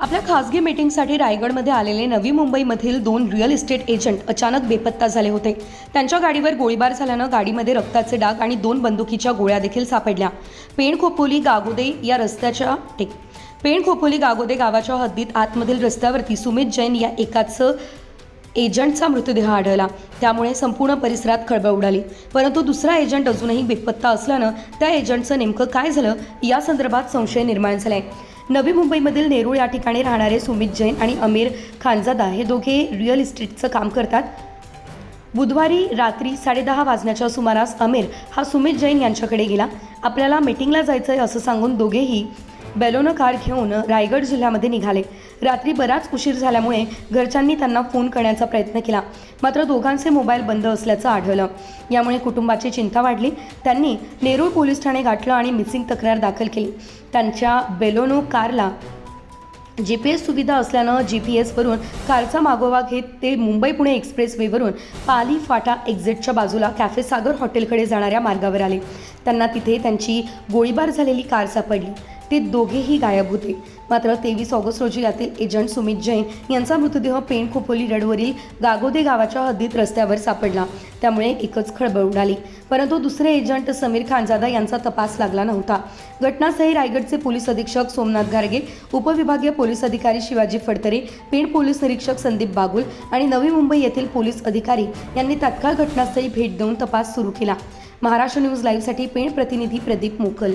आपल्या खासगी मीटिंगसाठी रायगडमध्ये आलेले नवी मुंबईमधील दोन रिअल इस्टेट एजंट अचानक बेपत्ता झाले होते. त्यांच्या गाडीवर गोळीबार झाल्यानं गाडीमध्ये रक्ताचे डाग आणि दोन बंदुकीच्या गोळ्या देखील सापडल्या. पेण खोपोली गागोदे या रस्त्याच्या पेण खोपोली गागोदे गावाच्या हद्दीत आतमधील रस्त्यावरती सुमित जैन या एकाचं एजंटचा मृतदेह आढळला. त्यामुळे संपूर्ण परिसरात खळबळ उडाली. परंतु दुसरा एजंट अजूनही बेपत्ता असल्यानं त्या एजंटचं नेमकं काय झालं या संदर्भात संशय निर्माण झालाय. नवी मुंबईमधील नेरूळ या ठिकाणी राहणारे सुमित जैन आणि अमीर खानजादा हे दोघे रिअल इस्टेटचं काम करतात. बुधवारी रात्री साडेदहा वाजण्याच्या सुमारास अमीर हा सुमित जैन यांच्याकडे गेला. आपल्याला मीटिंगला जायचं आहे असं सांगून दोघेही बेलोनो कार घेऊन रायगड जिल्ह्यामध्ये निघाले. रात्री बराच उशीर झाल्यामुळे घरच्यांनी त्यांना फोन करण्याचा प्रयत्न केला. मात्र दोघांचे मोबाईल बंद असल्याचं आढळलं. यामुळे कुटुंबाची चिंता वाढली. त्यांनी नेरूळ पोलीस ठाणे गाठलं आणि मिसिंग तक्रार दाखल केली. त्यांच्या बेलोनो कारला जी पी एस सुविधा असल्यानं जी पी एसवरून कारचा मागोवा घेत ते मुंबई पुणे एक्सप्रेसवेवरून पाली फाटा एक्झिटच्या बाजूला कॅफे सागर हॉटेलकडे जाणाऱ्या मार्गावर आले. त्यांना तिथे त्यांची गोळीबार झालेली कार सापडली. ते दोघेही गायब होते. मात्र तेवीस ऑगस्ट रोजी यातील एजंट सुमित जैन यांचा मृतदेह पेण खोपोली रडवरील गागोदे गावाच्या हद्दीत रस्त्यावर सापडला. त्यामुळे एकच खळबळ उडाली. परंतु दुसरे एजंट समीर खानजादा यांचा तपास लागला नव्हता. घटनास्थळी रायगडचे पोलीस अधीक्षक सोमनाथ गारगे उपविभागीय पोलीस अधिकारी शिवाजी फडतरे पेण पोलीस निरीक्षक संदीप बागुल आणि नवी मुंबई येथील पोलीस अधिकारी यांनी तात्काळ घटनास्थळी भेट देऊन तपास सुरू केला. महाराष्ट्र न्यूज लाईव्हसाठी पेण प्रतिनिधी प्रदीप मोकल.